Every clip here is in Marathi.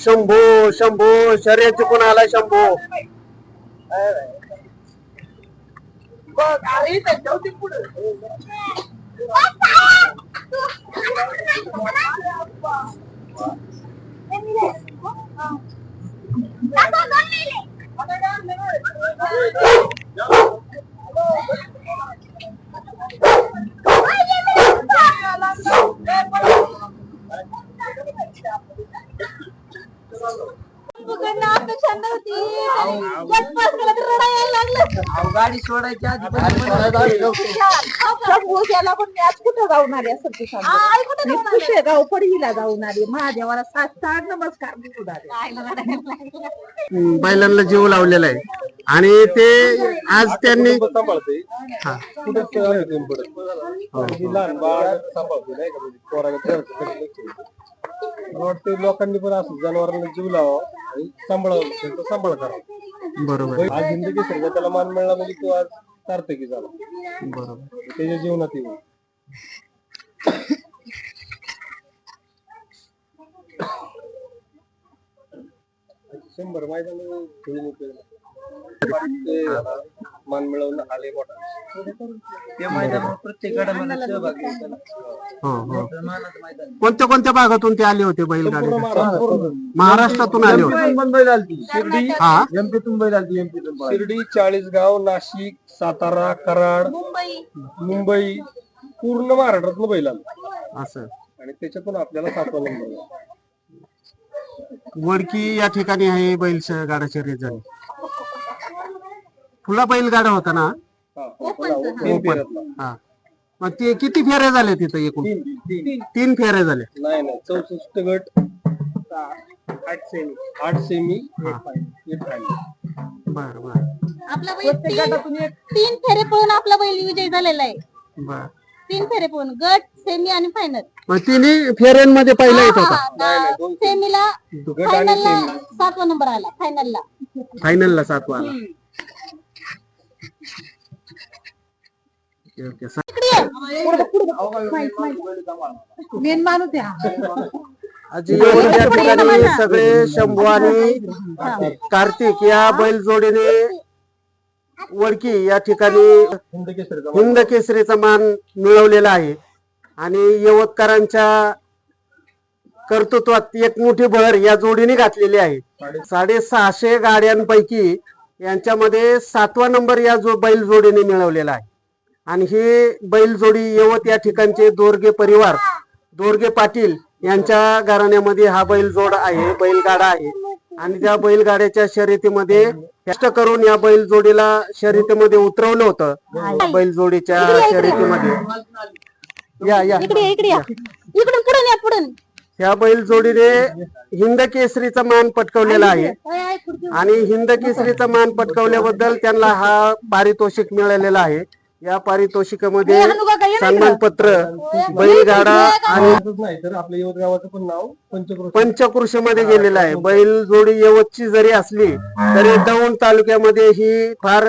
शंभू शंभू शर्यत चुकून आला शंभू अपेक्षा नव्हती गटपास केला तर रडा यायला लागलं गाडी सोडायची आधी शंभू गेला पण मी आज कुठं जाऊन आले असं तू सांग मी कुठे गाव पडवीला जाऊन आले. महादेवाला सात नमस्कार आले. बैलांना जीव लावलेला आहे. आणि ते आज त्यांनी सांभाळते हा. कुठं सहन ही. लहान बाळ सांभाळते नाही का? म्हणजे पोराला ठेवायचं कधी लक्ष द्यायचं. मला वाटतं लोकांनी पण असं जनावरांना जीव लावा आणि सांभाळावं. त्यांचा सांभाळ करावा. बरोबर. आज जिंदगी सगळं त्याला मान मिळाला म्हणजे तो आज सार्थकी झाला. बरोबर. त्याच्या जीवनात येईल शंभर मैदान खेळून उपयोग. नाही. मान मिळवून आले मोठा ते मैदानावर प्रत्येक गटामध्ये सहभागी आहे त्याला. हो हो. मानाचं मैदान. कोणत्या कोणत्या भागातून ते आले होते बैलगाडी? महाराष्ट्रातून. आले होते. बैल आलती शिर्डी हा. एमपीतून बैल आलती एमपीतून शिर्डी चाळीसगाव नाशिक सातारा कराड मुंबई. मुंबई पूर्ण महाराष्ट्रातनं बैल आलं. असं. आणि त्याच्यातून आपल्याला सातवा नंबर. वडकी या ठिकाणी आहे बैल श- गाडा शर्यत झाली खुला बैलगाडा होता ना? हा, तीन फेऱ्यातला. हा. मग ते किती फेऱ्या झाल्या तिथं एकूण? तीन तीन तीन. फेऱ्या झाल्या नाही नाही. चौसष्ट गट आठ सेमी आठ सेमी एक बर बर. आपला बैल तीन तीन फेरे पळून आपला बैल विजय झालेला आहे. बर. तीन फेरे पळून गट सेमी आणि फायनल मग तिन्ही फेऱ्यांमध्ये पहिला येत होता. सेमीला गट आणि फायनलला सेमी सातवा नंबर आला फायनलला फायनलला सातवा आला. Okay, okay. सा- मेन माणूस आहे आज या ठिकाणी सगळे शंभू आणि कार्तिक या बैल जोडीने वडकी या ठिकाणी हिंद केसरीचा मान मिळवलेला आहे. आणि यवतकरांच्या कर्तृत्वात एक मोठी भर या जोडीने घातलेली आहे. साडेसहाशे गाड्यांपैकी यांच्यामध्ये सातवा नंबर या जो बैल जोडीने मिळवलेला आहे. आणि ही बैल जोडी यवत या ठिकाणचे दोरगे परिवार दोरगे पाटील यांच्या घराण्यामध्ये हा बैल जोड आहे बैलगाडा आहे. आणि त्या बैलगाड्याच्या शर्यतीमध्ये कष्ट करून या बैल जोडीला शर्यतीमध्ये उतरवलं होतं. बैल जोडीच्या शर्यतीमध्ये. या या. इकडे या. इकडून पुढे या पुढे ह्या बैल जोडीने हिंद केसरीचा मान पटकवलेला आहे. आणि हिंद केसरीचा मान पटकवल्याबद्दल त्यांना हा पारितोषिक मिळालेला आहे. या पारितोषिकामध्ये सन्मान पत्र बैलगाडा आणि नाही तर आपल्या यवत गावाचं पण नाव पंचक्रोश पंचकृषीमध्ये गेलेलं आहे. बैल जोडी यवतची जरी असली तरी दौंड तालुक्यामध्ये ही फार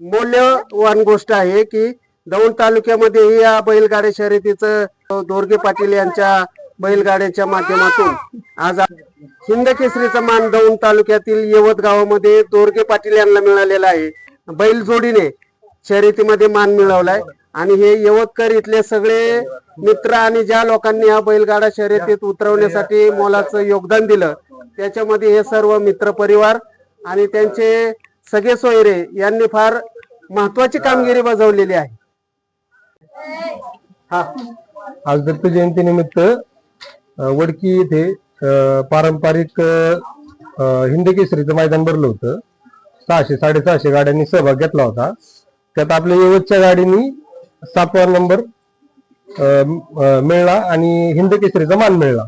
मौल्यवान गोष्ट आहे की दौंड तालुक्यामध्ये ही या बैलगाड्या शर्यतीचं दोरगे पाटील यांच्या बैलगाड्याच्या माध्यमातून आज आ- हिंद केसरीचा मान दौंड तालुक्यातील यवत गावामध्ये दोरगे पाटील यांना मिळालेला आहे. बैल जोडीने शर्यतीमध्ये मान मिळवलाय. आणि हे यवतकर इथले सगळे मित्र आणि ज्या लोकांनी हा बैलगाडा शर्यतीत उतरवण्यासाठी मोलाचं योगदान दिलं त्याच्यामध्ये हे सर्व मित्र परिवार आणि त्यांचे सगळे सोयरे यांनी फार महत्वाची कामगिरी बजावलेली आहे. हा. आज दत्त जयंती निमित्त वडकी येथे अं, पारंपरिक अं, हिंद केसरीचं मैदान भरलं होतं. सहाशे साडेसहाशे गाड्यांनी सहभाग घेतला होता. त्यात आपल्या यवतच्या गाडीनी सातवा नंबर मिळला आणि हिंद केसरीचा मान मिळला.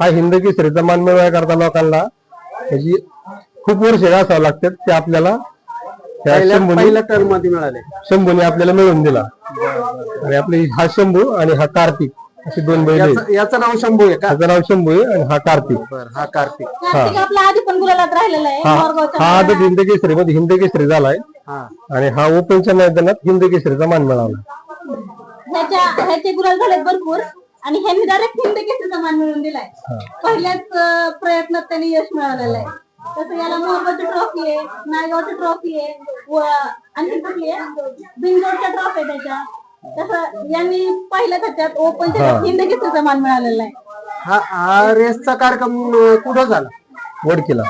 हा हिंद केसरीचा मान मिळवण्याकरता लोकांना त्याची खूप वर्ष असावं लागतात. ते आपल्याला मिळाले. शंभूने आपल्याला मिळवून दिला. आणि आपले हा शंभू आणि हा कार्तिक असे दोन बैल आहेत. याचं नाव शंभू आहे का? त्याचं नाव शंभू आहे आणि हा कार्तिक. बर हा कार्तिक. कार्तिक आपला आधी पण गुलालात राहिलेला आहे हा हा आदत हिंद केसरी मध्ये हिंद केसरी झालाय. आणि हा ओपनच्या मैदानात हिंद केसरीचा मान मिळाला. ह्याच्या ह्याचे गुलाल झालेत भरपूर. आणि ह्यांनी डायरेक्ट हिंद केसरीचा मान मिळवून दिलाय. पहिल्याच प्रयत्नात त्यांनी यश मिळवलेलं आहे. तसं याला मोहब्बतची ट्रॉफी आहे नायगावची ट्रॉफी आहे आणखी कुठली आहे? बिंजोडच्या ट्रॉफी आहे त्याच्या. तसं यांनी पहिल्या त्याच्यात ओपन हिंद केसरीचा मान मिळालेला आहे. हा रेसचा कार्यक्रम कुठं झाला? वडकीला.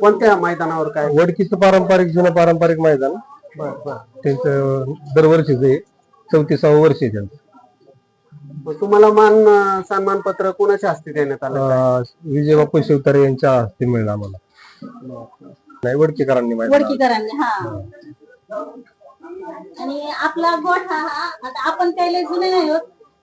कोणत्या मैदानावर काय? वडकीचं पारंपरिक जुनं पारंपरिक मैदान. बर बर. त्यांचं दरवर्षीचं आहे चौतीसावं वर्ष आहे त्यांचं. मग तुम्हाला मान अं, सन्मान पत्र कोणाच्या हस्ते देण्यात आलं? अं, विजय बापू शिवतारे यांच्या हस्ते मिळलं आम्हाला. नाही वडकीकरांनी मैदान वडकीकरांनी हा. आणि आपला गोठ हा हा आता आपण त्याला जुने नाही होत.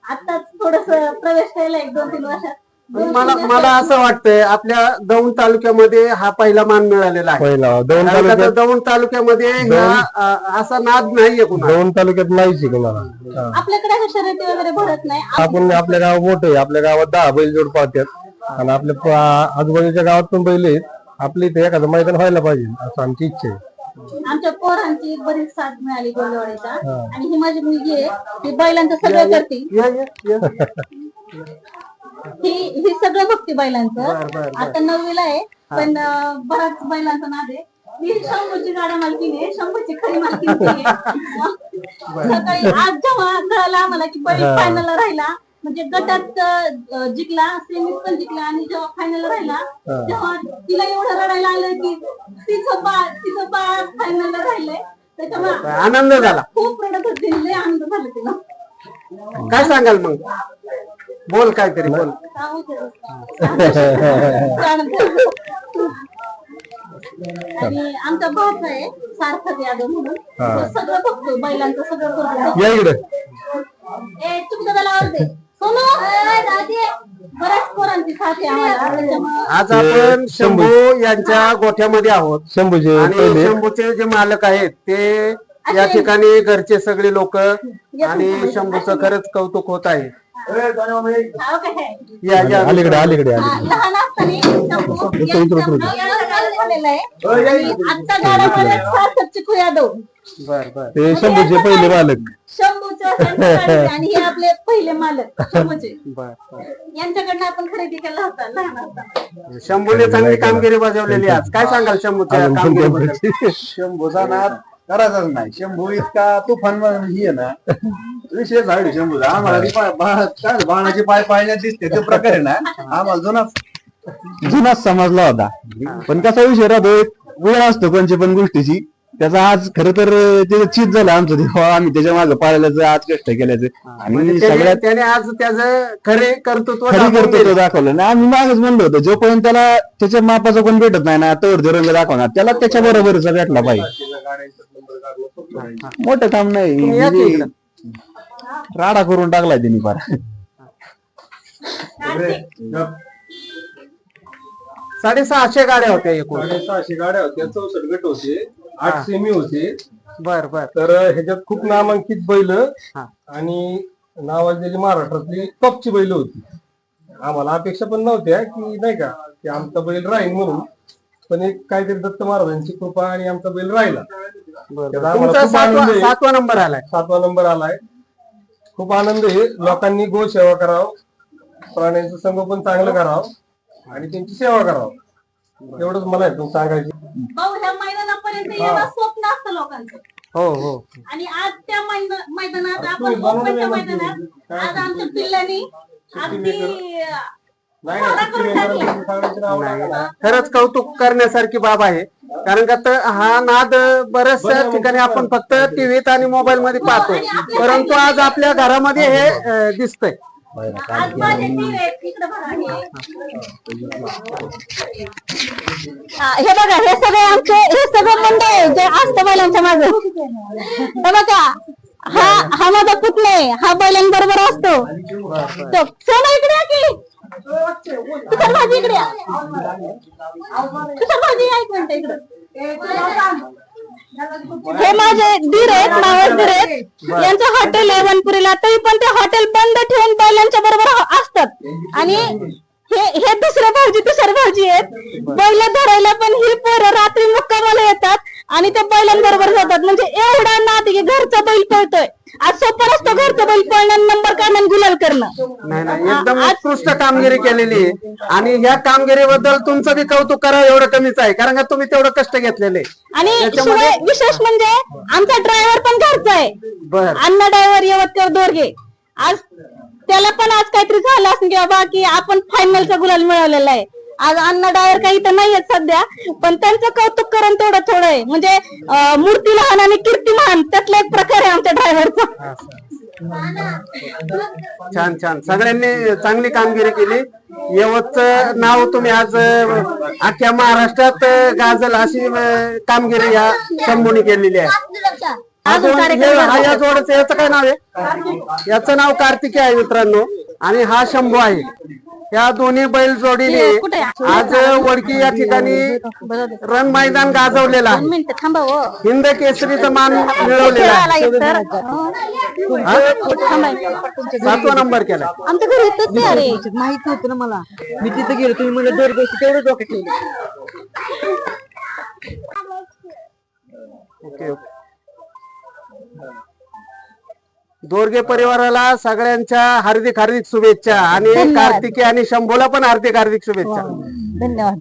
आताच थोडस प्रवेश केला एक दोन तीन वर्षात. मला मला असं वाटतंय आपल्या दौंड तालुक्यामध्ये हा पहिला मान मिळालेला आहे. पहिला दौंड कारण का तर तालुक्यात दौंड तालुक्यामध्ये ह्या, अं, असा नाद नाहीये कुणा दौंड तालुक्यात नाहीच आहे कोणाला. हा. आपल्याकडे शर्यती वगैरे भरत नाही. आपण आपल्या गाव मोठं आहे. आपल्या गावात दहा बैल जोड पाहतात. आणि आपल्या प- आजूबाजूच्या गावात पण बैल आहेत. आपल्या इथे एखादं मैदान व्हायला पाहिजे. असं आमची इच्छा आहे. आमच्या पोरांची बरीच साथ मिळाली गोलवाडीचा आणि ही माझी मुलगी आहे. ती बैलांचं सगळं करते. या, या, या. ही ही सगळं बघते बैलांचं. बर. आता नववीला आहे पण अं, बराच बैलांचा नाद आहे. ही शंभूची गाड्या मालकीने आहे, शंभूची खरी मालकीने ती आहे. सकाळी आज जेव्हा कळालं आम्हाला की बैल फायनलला राहिला म्हणजे गटात अं, जिंकला सेमीत पण जिंकला आणि जेव्हा फायनल राहिला तेव्हा तिला एवढं रडायला आलं की तिचं बाळ तिचं बाळ फायनलला राहिलंय. त्याच्यामुळे आनंद झाला. खूप रडत होती लय आनंद झाला तिला. काय सांगाल मग? बोल काहीतरी बोल. सांगू त्याच्यात. आणि आमचा आहे सार्थक यादव म्हणून. तो सगळं बघतो बैलांचं सगळं करतो या इकडे. ए त्याला आवाज दे. सोनू? ए, दादी बऱ्याच पोरांची साथ आहे आम्हाला. त्याच्यामुळं आज आपण शंभू. यांच्या गोठ्यामध्ये आहोत. शंभूचे आणि पहिले. शंभूचे जे मालक आहेत ते या ठिकाणी घरचे सगळे लोक आणि शंभूचं खरंच कौतुक होत काय आहे? या या. अलीकडे अलीकडे हा, अलीकडे. लहान असताना सार्थक चिकू यादव. बर बर. ते शंभूचे पहिले मालक. शंभूचं आणि हे आपले पहिले मालक शंभूचे. बर बर. यांच्याकडनं आपण खरेदी केला होता लहान असताना. शंभूने चांगली कामगिरी बजावलेली आज. काय सांगाल शंभूच्या कामगिरीबद्दल शंभूचा नाद करायचाच नाही. शंभू इतका तुफान ही आहे ना. विशेष आहे शंभूचा आम्हाला ती पाय- बा- काय बाणाचे पाय पाळण्यात दिसते. ते प्रकार आहे ना. आम्हाला जुनाच जुनाच समजला होता. पण कसा विषय राहतो? एक वेळ असतो कोणच्या पण गोष्टीची. त्याचा आज खर तर त्याचं चित झालं आमचं. ते आम्ही त्याच्यामागे पाळल्याचं आज कष्ट केल्याचं. आणि म्हणजे सगळ्यात त्याने त्याने आज त्याचं खरे कर्तृत्व खरी दाखवून करतो दिलं. दाखवलं. ना आम्ही मागच म्हणलो होतो जोपर्यंत त्याला त्याच्या मापाचा कोण भेटत नाही ना तोवर ते रंग दाखवणार. त्याला त्याच्या बरोबरचा भेटला पाहिजे. मोठं काम नाही. तुम्ही या की म्हणजे इकडं. राडा करून टाकलाय त्यांनी फार. साडेसहाशे गाड्या होत्या एकूण. साडेसहाशे गाड्या होत्या चौसष्ट गट होते आठ सेमी होते. बर बर. तर ह्याच्यात खूप नामांकित बैल हा. आणि नावाजलेली महाराष्ट्रातली टॉपची बैल होती. आम्हाला अपेक्षा पण नव्हत्या की नाही का की आमचा बैल राहील म्हणून. पण एक काहीतरी दत्त महाराजांची कृपा आणि आमचा बैल राहिला. तुमचा आहे. सातवा नंबर आलाय. सातवा नंबर आलाय. खूप आनंद आहे. लोकांनी गो सेवा करावं. प्राण्यांचं संगोपन चांगलं करावं आणि त्यांची सेवा करावं. एवढंच मला इथून सांगायचं. मैदानापर्यंत येणं स्वप्न असतं लोकांचं. हो हो. आणि आज त्या मैदा- मैदानात आपण ओपनच्या मैदानात. आज आमच्या पिल्लांनी अगदी. खरंच कौतुक करण्यासारखी बाब आहे. कारण का तर हा नाद बऱ्याचशा ठिकाणी आपण फक्त टीव्हीत आणि मोबाईल मध्ये पाहतो परंतु आज आपल्या घरामध्ये हे दिसतंय. हे हा, हे बघा हे सगळे आमचे हे सगळं मंडळ जे असतं बैलांच्या मागे. हे बघा हा हा माझा आहे. हा बैलांबरोबर असतो. तो इकडे या तू चल माझी इकडे या. चल माझी या एक मिनिट इकडे. हे माझे दीर आहेत मावस आहेत. यांचं हॉटेल आहे वनपुरीला. तरी पण ते हॉटेल बंद ठेवून बैलांच्या बरोबर असतात. आणि हे हे दुसरे भाऊजी तुषार भाऊजी आहेत. बैल धरायला पण ही पोरं रात्री मुक्कामाला येतात आणि ते बैलांबरोबर जातात. म्हणजे एवढा नाद की घरचा बैल पळतोय. आज सोपं नसतं घरचं बैल पळणं नंबर काढणं गुलाल करणं. नाही नाही एकदम उत्कृष्ट कामगिरी केलेली आहे. आणि ह्या कामगिरीबद्दल तुमचं बी कौतुक करा एवढं कमीच आहे कारण का तुम्ही तेवढं कष्ट घेतलेले आणि शिवाय विशेष म्हणजे आमचा ड्रायव्हर पण घरचा आहे. बर. अण्णा ड्रायव्हर यवतकर दोरगे आज त्याला पण आज काहीतरी झालं असं की बाबा की आपण फायनलचा गुलाल मिळवलेला आहे. आज अण्णा ड्रायव्हर काही तर नाहीयेत सध्या पण त्यांचं कौतुक करून तेवढं थोडं आहे. म्हणजे अं, मूर्ती लहान आणि कीर्ती महान त्यातला एक प्रकार आहे आमच्या ड्रायव्हरचा छान छान. सगळ्यांनी चांगली कामगिरी केली. यवतचं नाव तुम्ही आज अं, अख्ख्या महाराष्ट्रात अं, गाजल अशी अं, कामगिरी या शंभूने केलेली आहे. हा अजून दोन- कार्यक्रम हे- करतात. या जोडचं याचं काय नाव आहे? याचं नाव कार्तिकी आहे मित्रांनो. आणि हा शंभू आहे. या दोन्ही बैल जोडीने? आज वडकी या ठिकाणी रण मैदान गाजवलेलं हो. हिंद केसरीचा मान मिळवलेला. सातवा नंबर केला आमच्या घरी माहीत नव्हतं ना मला. मी तिथे गेलो तुम्ही मला दर गोष्टी तेवढं डोक्यात ठेवलं. Okay okay. दोरगे परिवाराला सगळ्यांच्या हार्दिक हार्दिक शुभेच्छा आणि. कार्तिकी आणि शंभूला पण हार्दिक हार्दिक शुभेच्छा धन्यवाद